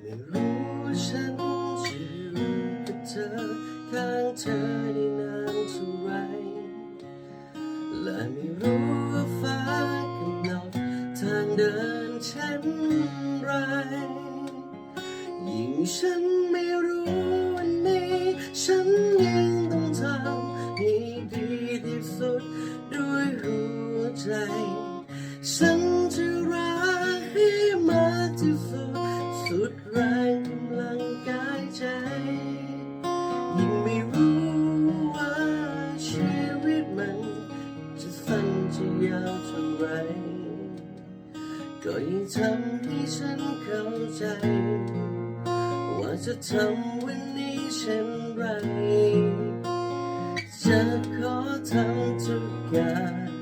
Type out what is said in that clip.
ไม่รู้ฉันจะอยู่กับเธอข้างเธอได้นานเท่าไรและไม่รู้ว่าฟ้ากำหนดทางเดินเช่นไร ยิ่งฉันไม่รู้วันนี้ ฉันยังต้องทำให้ดีที่สุดด้วยหัวใจฉัน จะยาวเท่าไร ก็ยังทำให้ฉันเข้าใจ ว่าจะทำวันนี้เช่นไร จะขอทำทุกอย่าง